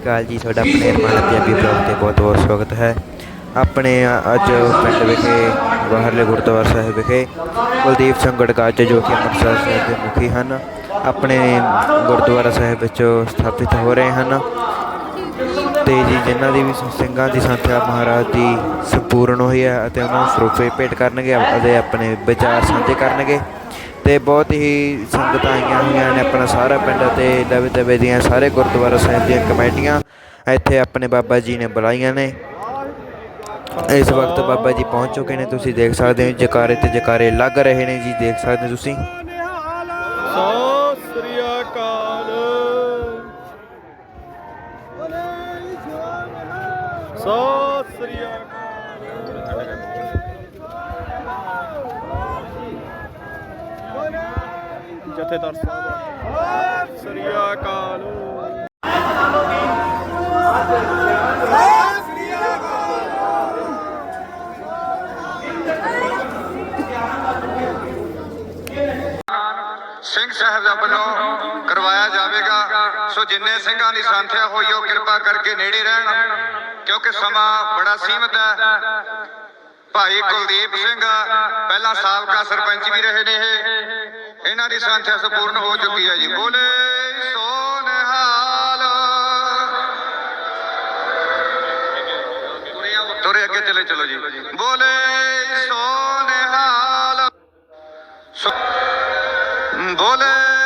ਅਕਾਲ ਜੀ, ਤੁਹਾਡਾ ਆਪਣੇ ਅਰਮਾਨ ਪੰਜਾਬੀ ਬਲੌਗ ਤੇ ਬਹੁਤ ਬਹੁਤ ਸਵਾਗਤ ਹੈ। ਆਪਣੇ ਅੱਜ ਪਿੰਡ ਵਿਖੇ, ਬਾਹਰਲੇ ਗੁਰਦੁਆਰਾ ਸਾਹਿਬ ਵਿਖੇ ਕੁਲਦੀਪ ਸਿੰਘ ਗੜਕਾਚ ਜੋ ਕਿ ਅੰਮ੍ਰਿਤਸਰ ਸਾਹਿਬ ਦੇ ਮੁਖੀ ਹਨ, ਆਪਣੇ ਗੁਰਦੁਆਰਾ ਸਾਹਿਬ ਵਿੱਚ ਸਥਾਪਿਤ ਹੋ ਰਹੇ ਹਨ। ਤੇ ਜੀ, ਜਿਨ੍ਹਾਂ ਦੀ ਵੀ ਸਿੰਘਾਂ ਦੀ ਸੰਥਿਆ ਮਹਾਰਾਜ ਦੀ ਸੰਪੂਰਨ ਹੋਈ ਹੈ ਅਤੇ ਉਹਨਾਂ ਨੂੰ ਸਰੂਪੇ ਭੇਟ ਕਰਨਗੇ, ਅਤੇ ਆਪਣੇ ਵਿਚਾਰ ਸਾਂਝੇ ਕਰਨਗੇ। ਤੇ ਬਹੁਤ ਹੀ ਸੰਗਤਾਂ ਆਈਆਂ ਹੋਈਆਂ ਨੇ ਆਪਣਾ ਸਾਰਾ ਪਿੰਡ ਅਤੇ ਲਵੇ ਤਵੇ ਦੀਆਂ ਸਾਰੇ ਗੁਰਦੁਆਰਾ ਸਾਹਿਬ ਦੀਆਂ ਕਮੇਟੀਆਂ ਇੱਥੇ ਆਪਣੇ ਬਾਬਾ ਜੀ ਨੇ ਬੁਲਾਈਆਂ ਨੇ। ਇਸ ਵਕਤ ਬਾਬਾ ਜੀ ਪਹੁੰਚ ਚੁੱਕੇ ਨੇ, ਤੁਸੀਂ ਦੇਖ ਸਕਦੇ ਹੋ ਜਕਾਰੇ ਤੇ ਜਕਾਰੇ ਲੱਗ ਰਹੇ ਨੇ ਜੀ, ਦੇਖ ਸਕਦੇ ਹੋ ਤੁਸੀਂ। ਜਥੇਦਾਰ ਸਾਹਿਬ ਸਤਿ ਸ੍ਰੀ ਅਕਾਲ ਸਿੰਘ ਸਾਹਿਬ ਦਾ ਵੱਲੋਂ ਕਰਵਾਇਆ ਜਾਵੇਗਾ ਸੋ ਜਿੰਨੇ ਸਿੰਘਾਂ ਦੀ ਸੰਖਿਆ ਹੋਈ ਉਹ ਕਿਰਪਾ ਕਰਕੇ ਨੇੜੇ ਰਹਿਣ ਕਿਉਂਕਿ ਸਮਾਂ ਬੜਾ ਸੀਮਤ ਹੈ ਭਾਈ ਕੁਲਦੀਪ ਸਿੰਘ ਪਹਿਲਾਂ ਸਾਬਕਾ ਸਰਪੰਚ ਵੀ ਰਹੇ ਨੇ ਇਹ ਇਹਨਾਂ ਦੀ ਸੰਖਿਆ ਸੰਪੂਰਨ ਹੋ ਚੁੱਕੀ ਹੈ ਜੀ। ਬੋਲੇ ਸੋ ਨਿਹਾਲ ਤੁਰੇ ਅੱਗੇ ਚਲੇ ਚਲੋ ਜੀ। ਬੋਲੇ ਸੋ ਬੋਲੇ।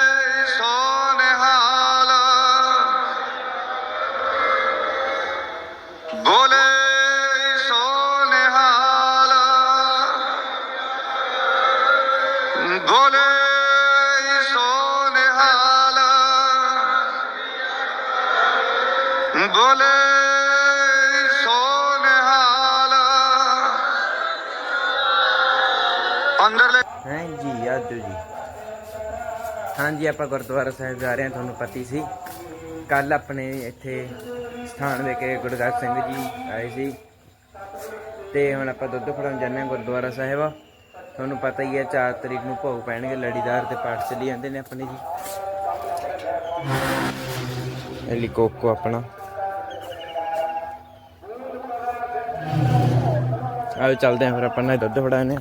ਬੋਲੇ ਸੋ ਅੰਦਰਲੇ ਹਾਂ ਆਜੋ ਜੀ। ਹਾਂਜੀ, ਆਪਾਂ ਗੁਰਦੁਆਰਾ ਸਾਹਿਬ ਜਾ ਰਹੇ ਹਾਂ, ਤੁਹਾਨੂੰ ਪਤੀ ਸੀ। ਕੱਲ ਆਪਣੇ ਇੱਥੇ ਸਥਾਨ ਵਿਖੇ ਗੁਰਦਾਸ ਸਿੰਘ ਜੀ ਆਏ ਸੀ। ਤੇ ਹੁਣ ਆਪਾਂ ਦੁੱਧ ਫੜਾਉਣ ਜਾਂਦੇ ਹਾਂ ਗੁਰਦੁਆਰਾ ਸਾਹਿਬ। ਤੁਹਾਨੂੰ ਪਤਾ ਹੀ ਹੈ 4 ਤਰੀਕ ਨੂੰ ਭੋਗ ਪੈਣਗੇ, ਲੜੀਦਾਰ ਦੇ ਪਾਠ ਚੱਲੀ ਜਾਂਦੇ ਨੇ ਆਪਣੇ ਜੀ। ਐਲੀ ਕੋਕੋ ਆਪਣਾ। ਆਓ ਚੱਲਦੇ ਹਾਂ ਫਿਰ ਆਪਾਂ ਨਾ ਦੁੱਧ ਫੜਾਉਣੇ।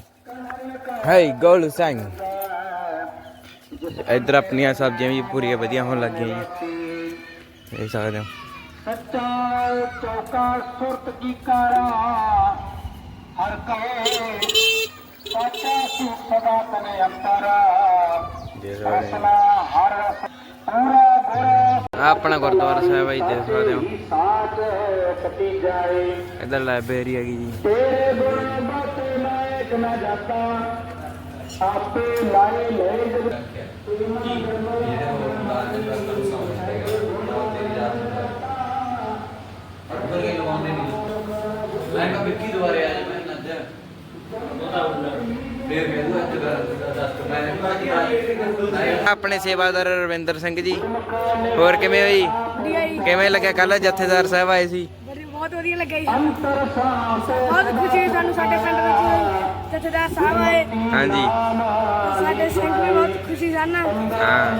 ਹਾਈ ਗੋਲੂ ਸਿੰਘ। ਇੱਧਰ ਆਪਣੀਆਂ ਸਬਜ਼ੀਆਂ ਵੀ ਪੂਰੀਆਂ ਵਧੀਆ ਹੋਣ ਲੱਗੀਆਂ ਜੀ। ਦੇਖ ਸਕਦੇ ਹੋ। ਸੱਚਾ ਚੌਕਾ ਸੁਰਤ ਕੀ ਕਾਰਾ ਹਰ ਕਹੇ ਸੱਚਾ ਸੁ ਸਦਾ ਤਨੇ ਅੰਤਰਾ। ਦੇਖ ਸਕਦੇ ਹੋ। ਫੈਸਲਾ ਹਰ ਪੂਰਾ ਆਹ ਆਪਣਾ ਗੁਰਦੁਆਰਾ ਸਾਹਿਬ ਹੈ ਦੇਖ ਸਕਦੇ ਹੋ। ਸਾਜ ਕਟੀ ਜਾਏ ਇੱਧਰ ਲਾਇਬ੍ਰੇਰੀ ਹੈਗੀ ਜੀ। ਤੇਰੇ ਗੁਣ ਬਾਤੇ ਨਾਇਕ ਨਾ ਜਾਤਾ ਆਪੇ ਲਾਏ ਲੈ ਜਗ ਆਪਣੇ ਸੇਵਾਦਾਰ ਰਵਿੰਦਰ ਸਿੰਘ ਜੀ। ਹੋਰ ਕਿਵੇਂ ਹੋ ਜੀ? ਵਧੀਆ ਜੀ ਕਿਵੇਂ ਲੱਗਿਆ ਕੱਲ ਜਥੇਦਾਰ ਸਾਹਿਬ ਆਏ ਸੀ? ਬੜੀ- ਬਹੁਤ ਵਧੀਆ ਲੱਗਿਆ ਜੀ। ਬਹੁਤ ਖੁਸ਼ੀ ਹੋਈ ਸਾਨੂੰ ਸਾਡੇ ਪਿੰਡ ਵਿੱਚ ਜਥੇਦਾਰ ਸਾਹਿਬ ਆਏ। ਹਾਂਜੀ। ਸਾਡੇ ਸਿੰਘ ਵੀ ਬਹੁਤ ਖੁਸ਼ੀ ਸਨ। ਹਾਂ।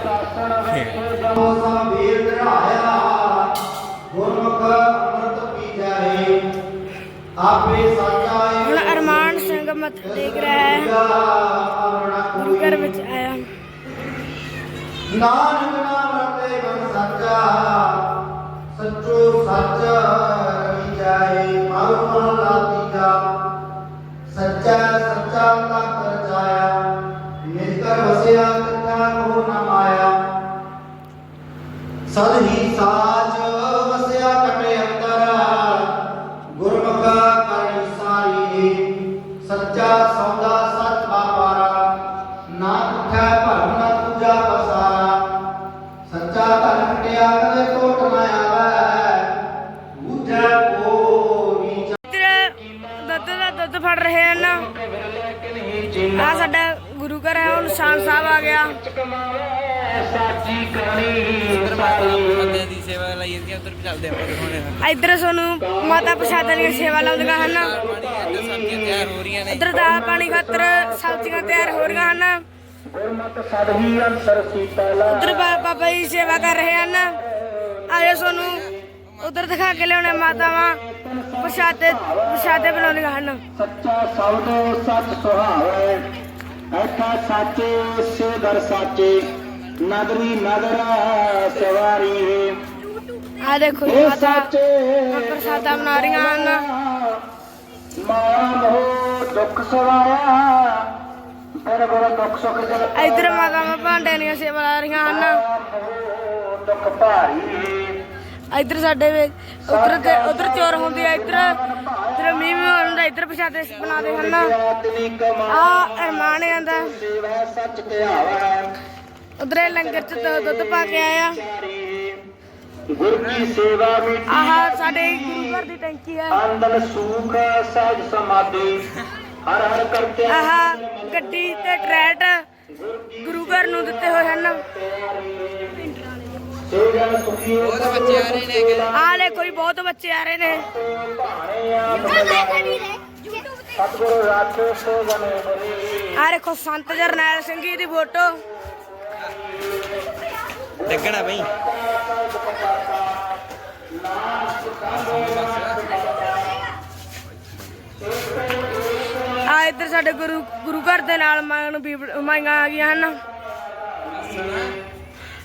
ਅਰਮਾਨ ਸਿੰਘ ਮੱਥਾ ਟੇਕ ਰਿਹਾ ਹੈ। ਗੁਰੂ ਘਰ ਵਿੱਚ ਨਾਨਕ ਨਾਮ ਰਤੇ ਮਨ ਸਾਚਾ, ਸੱਚੋ ਸੱਚ ਰਵੀ ਜਾਏ ਮਨ ਮਨ ਲਾਤੀਜਾ ਸੱਚਾ ਸੱਚਾ ਤਾ ਕਰ ਜਾਇਆ, ਨਿਰਕਰ ਵਸਿਆ ਕਿਥਾ ਕੋ ਨ ਮਾਇਆ। ਸਦ ਹੀ ਸਾਜ ਦੁੱਧ ਫੜ ਰਹੇ ਹਨ ਆ ਸਾਡਾ ਗੁਰੂ ਘਰ ਹੈ ਹੁਣ ਨਿਸ਼ਾਨ ਸਾਹਿਬ ਆ ਗਿਆ। ਇੱਧਰ ਸਾਨੂੰ ਮਾਤਾ ਪ੍ਰਸ਼ਾਦਾਂ ਦੀਆਂ ਸੇਵਾ ਲਾਉਂਦੀਆਂ ਹਨ। ਸਬਜ਼ੀਆਂ ਤਿਆਰ ਹੋ ਰਹੀਆਂ ਨੇ। ਇੱਧਰ ਦਾਲ ਪਾਣੀ ਖਾਤਰ ਸਬਜ਼ੀਆਂ ਤਿਆਰ ਹੋ ਰਹੀਆਂ ਹਨ। ਗੁਰਮਤਿ ਸਦਹੀ ਅੰਤਰ ਸੀਤਲਾ ਉੱਧਰ ਬਾਬਾ ਜੀ ਸੇਵਾ ਕਰ ਰਹੇ ਹਨ। ਆਜੋ ਸਾਨੂੰ ਉਧਰ ਦਿਖਾ ਕੇ ਲਿਆਉਣੇ ਮਾਤਾਵਾਂ। ਪ੍ਰਸ਼ਾਦੇ ਪ੍ਰਸ਼ਾਦੇ ਬਣਾਉਂਦੀਆਂ ਹਨ। ਸੱਚਾ ਸੌਦੋ ਸੱਚ ਸੁਹਾਵੇ ਐਠਾ ਸਾਚੇ ਸੇ ਦਰ ਸਾਚੇ। ਨਗਰੀ ਨਗਰ ਸਵਾਰੀ ਆ ਦੇਖੋ ਜੀ ਮਾਤਾ ਪ੍ਰਸ਼ਾਦਾ ਬਣਾ ਰਹੀਆਂ ਹਨ। ਮਾਨ ਹੋ ਦੁੱਖ ਸਵਾਇਆ ਇਧਰ ਮਾਤਾਵਾਂ ਭਾਂਡਿਆਂ ਦੀਆਂ ਸੇਵਾ ਲਾ ਰਹੀਆਂ ਹਨ। ਇਧਰ ਸਾਡੇ ਉਧਰ ਤੇ ਉਧਰ ਚੋਰ ਹੁੰਦੀ ਆ, ਇਧਰ ਇਧਰ ਮੀਂਹ ਵੀ ਹੁੰਦਾ ਇਧਰ ਪ੍ਰਸ਼ਾਦੇ ਬਣਾਉਂਦੇ ਹਨ। ਆ ਅਰਮਾਨ ਆਂਦਾ ਸੇਵਾ ਲੰਗਰ ਚ ਦੁੱਧ- ਪਾ ਕੇ ਆਇਆ ਗੁਰ ਕੀ ਸੇਵਾ ਮਿਟੀ ਆਹ ਸਾਡੇ ਗੁਰੂ ਘਰ ਦੀ ਟੈਂਕੀ ਹੈ ਆਨੰਦ ਸੂਖ ਸਹਿਜ ਸਮਾਧੀ। ਆਹ ਗੱਡੀ ਤੇ ਟਰੈਟ ਗੁਰੂ ਘਰ ਨੂੰ ਦਿੱਤੇ ਹੋਏ ਹਨ। ਸੇ ਜਨ ਸੁਖੀ ਬਹੁਤ ਬੱਚੇ ਆ ਰਹੇ ਨੇ ਆਹ ਲੈ ਕੋਈ ਬਹੁਤ ਬੱਚੇ ਆ ਰਹੇ ਨੇ। ਆਹ ਦੇਖੋ ਸੰਤ ਜਰਨੈਲ ਸਿੰਘ ਜੀ ਦੀ ਫੋਟੋ। ਲੱਗਣਾ ਬਈ। ਆ ਇੱਧਰ ਸਾਡੇ ਗੁਰੂ ਗੁਰੂ ਘਰ ਦੇ ਨਾਲ ਮਾਂ ਵੀ ਮਾਈਆਂ ਆ ਗਈਆਂ ਹਨ।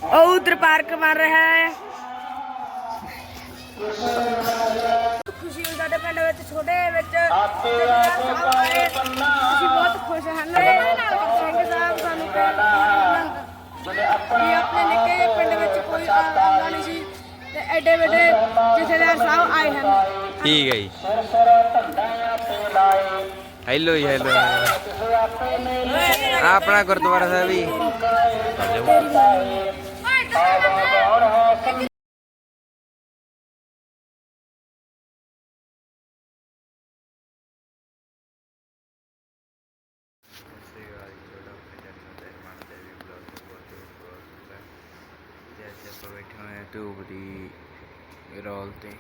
ਉਹ ਉਧਰ ਪਾਰਕ ਬਣ ਰਿਹਾ ਹੈ। ਖੁਸ਼ੀ ਹੋਈ ਸਾਡੇ ਪਿੰਡ ਵਿੱਚ ਛੋਟੇ ਵਿੱਚ। ਅਸੀਂ ਬਹੁਤ ਖੁਸ਼ ਹਾਂ। ਸਿੰਘ ਸਾਹਿਬ ਸਾਨੂੰ ਕਹਿ ਵੀ ਆਪਣੇ ਨਿੱਕੇ ਜਿਹੇ ਪਿੰਡ ਵਿੱਚ ਕੋਈ ਆਉਂਦਾ ਨਹੀਂ ਸੀ। ਤੇ ਐਡੇ ਵੱਡੇ ਜਥੇਦਾਰ ਸਾਹਿਬ ਆਏ ਹਨ। ਠੀਕ ਹੈ ਜੀ। ਹੈਲੋ ਜੀ ਹੈਲੋ ਆ ਆਪਣਾ ਗੁਰਦੁਆਰਾ ਸਾਹਿਬ ਜੀ। ਆਪਾਂ ਬੈਠੇ ਹੋਏ ਆ ਦੀ ਰੋਲ ਤੇ।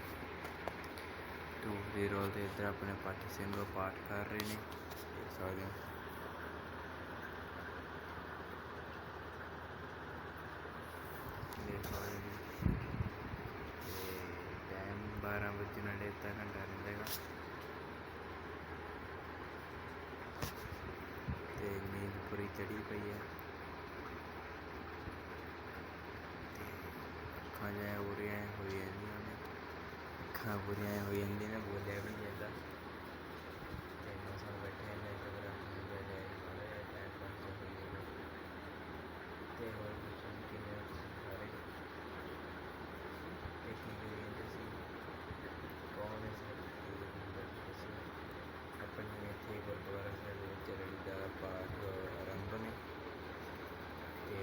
ਧੂਪ ਦੀ ਰੋਲ ਤੇ ਇੱਧਰ ਆਪਣੇ ਪਾਠੀ ਸਿੰਘ ਪਾਠ ਕਰ ਰਹੇ ਨੇ। ਦੇਖ ਸਕਦੇ ਹੋ। ਦੇਖ ਸਕਦੇ ਹੋ। ਟਾਈਮ 12 ਵਜੇ ਨਾਲ ਅੱਧਾ ਘੰਟਾ ਰਹਿੰਦਾ ਹੈਗਾ। ਤੇ ਨੀਂਦ ਪੂਰੀ ਚੜੀ ਪਈ ਹੈ। ਤੇ ਅੱਖਾਂ ਜਿਹਾ ਉਰੀਆਂ ਹੋ ਜਾਂਦੀਆਂ ਅੱਖਾਂ ਪੂਰੀਆਂ ਹੋ ਜਾਂਦੀਆਂ ਨੇ ਬੋਲਿਆ ਵੀ ਨਹੀਂ ਜਾਂਦਾ। ਤੇ ਮਸਾਂ ਬੈਠੇ ਨੇ ਤੇ ਫਿਰ ਆਪਣੇ ਲੈ ਸਾਰੇ ਟਾਈਮ ਪਾਸ ਹੋ ਜਾਂਦਾ ਤੇ ਹੋਰ ਕੁਛ ਨਹੀਂ ਕਿਵੇਂ ਸਾਰੇ? ਤੇ ਕੀ ਕਰੀ ਸੀ ਕੌਣ ਹੈ ਸਰ ਆਪਣੇ ਇੱਥੇ ਗੁਰਦੁਆਰਾ ਸਾਹਿਬ ਵਿੱਚ ਰੜੀ ਦਾ ਪਾਠ ਆਰੰਭ ਨੇ। ਤੇ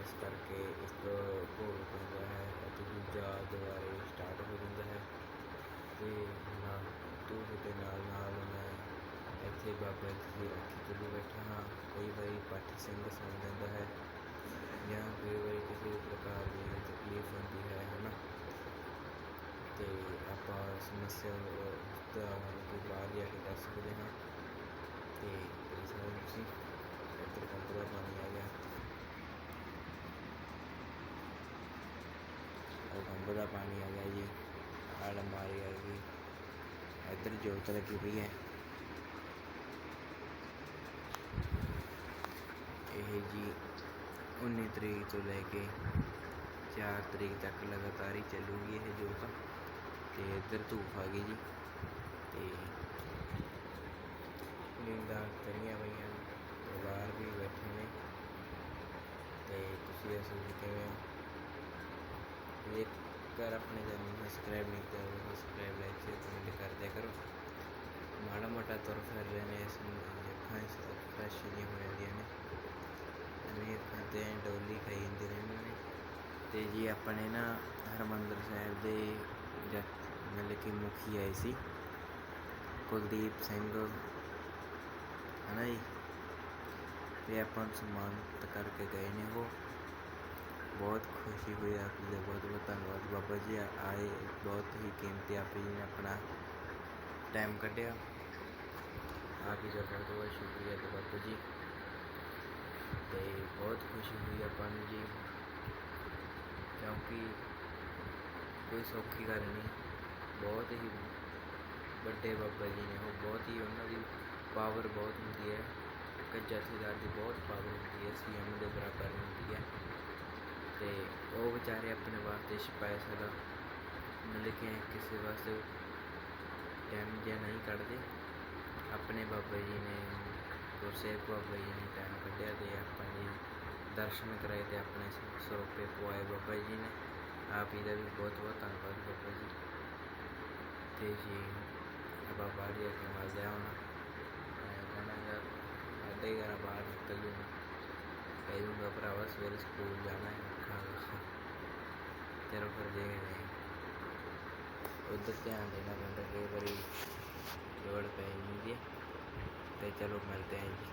ਇਸ ਕਰਕੇ ਇਸ ਤੋਂ ਭੋਗ ਪੈਂਦਾ ਹੈ ਅਤੇ ਦੂਜਾ ਦੁਬਾਰੇ ਸਟਾਰਟ ਹੋ ਜਾਂਦਾ ਹੈ ਤੇ ਨਾ ਧੂਪ ਦੇ ਨਾਲ ਨਾਲ ਮੈਂ ਇੱਥੇ ਬਾਬਾ ਜੀ ਬੈਠਾ ਹਾਂ, ਕਈ ਵਾਰੀ ਪਾਠੀ ਸਿੰਘ ਸੁਣ ਜਾਂਦਾ ਹੈ ਜਾਂ ਕਈ ਵਾਰੀ ਕਿਸੇ ਵੀ ਪ੍ਰਕਾਰ ਦੀ ਤਕਲੀਫ ਹੁੰਦੀ ਹੈ ਹੈ ਨਾ ਤੇ ਆਪਾਂ ਸਮੱਸਿਆ ਦਾ ਹੱਲ ਬਾਹਰ ਜਾ ਕੇ ਕਰ ਸਕਦੇ ਹਾਂ ਤੇ ਇਸ ਨਾਲ ਤੁਸੀਂ ਇੱਧਰ ਪੰਪ ਦਾ ਪਾਣੀ ਆ ਗਿਆ ਉਹ ਪੰਪ ਦਾ ਪਾਣੀ ਆ ਗਿਆ ਜੀ ਆਲਮਾਰੀ ਆ ਗਈ। ਇੱਧਰ ਜੋਤ ਲੱਗੀ ਪਈ ਹੈ ਇਹ ਜੀ 19 ਤਰੀਕ ਤੋਂ ਲੈ ਕੇ 4 ਤਰੀਕ ਤੱਕ ਲਗਾਤਾਰ ਹੀ ਚੱਲੂਗੀ ਇਹ ਜੋਤ। ਤੇ ਇੱਧਰ ਧੂਫ ਆ ਗਈ ਜੀ। ਤੇ ਨੀਂਦਾਂ ਤਰੀਆਂ ਪਈਆਂ। ਨੇ ਬਾਹਰ ਵੀ ਬੈਠੇ ਨੇ। ਤੇ ਤੁਸੀਂ ਇਸ ਵਿੱਚ ਕਿਵੇਂ ਹੋ? ਜੇਕਰ ਆਪਣੇ ਚੈਨਲ ਨੂੰ ਸਬਸਕ੍ਰਾਈਬ ਨਹੀਂ ਕੀਤਾ ਤਾਂ ਸਬਸਕ੍ਰਾਈਬ ਲਾਈਕ ਸ਼ੇਅਰ ਕਮੈਂਟ ਕਰ ਦਿਆ ਕਰੋ। ਮਾੜਾ ਮੋਟਾ ਤੁਰ ਫਿਰ ਰਹੇ ਨੇ, ਇਸ ਨੂੰ ਅੱਖਾਂ ਫਰੈਸ਼ ਜਿਹੀਆਂ ਹੋ ਜਾਂਦੀਆਂ ਨੇ। ਐਵੇਂ ਅੱਖਾਂ ਤੇ ਡੋਲੀ ਖਾਈ ਜਾਂਦੇ ਰਹਿੰਦੇ ਨੇ। ਅਤੇ ਜੀ ਆਪਣੇ ਨਾ ਹਰਮੰਦਰ ਸਾਹਿਬ ਦੇ ਜੱਟ ਮਤਲਬ ਕਿ ਮੁਖੀ ਆਏ ਸੀ। ਕੁਲਦੀਪ ਸਿੰਘ। ਹੈ ਨਾ ਜੀ? ਤੇ ਆਪਾਂ ਸਨਮਾਨਿਤ ਕਰਕੇ ਗਏ ਨੇ ਉਹ। ਬਹੁਤ ਖੁਸ਼ੀ ਹੋਈ ਆਪ ਜੀ ਦਾ, ਬਹੁਤ ਬਹੁਤ ਧੰਨਵਾਦ। ਬਾਬਾ ਜੀ ਆਏ, ਬਹੁਤ ਹੀ ਕੀਮਤੀ ਆਪ ਜੀ ਨੇ ਆਪਣਾ ਟਾਈਮ ਕੱਢਿਆ। ਆਪ ਜੀ ਦਾ ਬਹੁਤ ਬਹੁਤ ਸ਼ੁਕਰੀਆ ਤੇ ਬਾਬਾ ਜੀ। ਤੇ ਬਹੁਤ ਖੁਸ਼ੀ ਹੋਈ ਆਪਾਂ ਨੂੰ ਜੀ। ਕਿਉਂਕਿ ਕੋਈ ਸੌਖੀ ਗੱਲ ਨਹੀਂ, ਬਹੁਤ ਹੀ ਵੱਡੇ ਬਾਬਾ ਜੀ ਨੇ, ਉਹ ਬਹੁਤ ਹੀ ਉਹਨਾਂ ਦੀ ਪਾਵਰ ਬਹੁਤ ਹੁੰਦੀ ਹੈ। ਇੱਕ ਜਥੇਦਾਰ ਦੀ ਬਹੁਤ ਪਾਵਰ ਹੁੰਦੀ ਹੈ ਸੀਐਮ ਦੇ ਬਰਾਬਰ ਹੁੰਦੀ ਹੈ। ਤੇ ਉਹ ਵਿਚਾਰੇ ਆਪਣੇ ਵਾਸਤੇ ਸਪੈਸ਼ਲ ਮਤਲਬ ਕਿ ਕਿਸੇ ਵਾਸਤੇ ਟਾਈਮ ਜਿਹਾ ਨਹੀਂ ਕੱਢਦੇ। ਆਪਣੇ ਬਾਬਾ ਜੀ ਨੇ ਗੁਰਸੇਵ ਬਾਬਾ ਜੀ ਨੇ ਟਾਈਮ ਕੱਢਿਆ ਤੇ ਆਪਾਂ ਜੀ ਦਰਸ਼ਨ ਕਰਾਏ ਤੇ ਆਪਣੇ ਸ- ਸਰੋਪੇ ਪਵਾਏ ਬਾਬਾ ਜੀ ਨੇ ਆਪ ਜੀ ਦਾ ਵੀ ਬਹੁਤ ਬਹੁਤ ਧੰਨਵਾਦ ਬਾਬਾ ਜੀ ਤੇ ਜੀ ਆਪਾਂ ਬਾਹਰ ਜਾ ਕੇ ਮਿਲਦੇ ਹਾਂ ਹੁਣ ਮੈਂ ਕਹਿੰਦਾ ਯਾਰ ਸਾਡੇ ਘਰ ਬਾਹਰ ਨਿਕਲ ਜੂ ਕਹਿ ਦੂੰਗਾ ਭਰਾਵਾ ਸਵੇਰੇ ਸਕੂਲ ਜਾਣਾ ਹੈ ਅੱਖਾਂ ਵਿੱਚ ਚਲੋ ਫਿਰ ਦੇਖਦੇ ਹਾਂ ਉਧਰ ਧਿਆਨ ਦੇਣਾ ਪੈਂਦਾ ਕਈ ਵਾਰੀ ਲੋੜ ਪੈ ਜਾਂਦੀ ਹੈ ਤੇ ਚਲੋ ਮਿਲਦੇ ਹਾਂ ਜੀ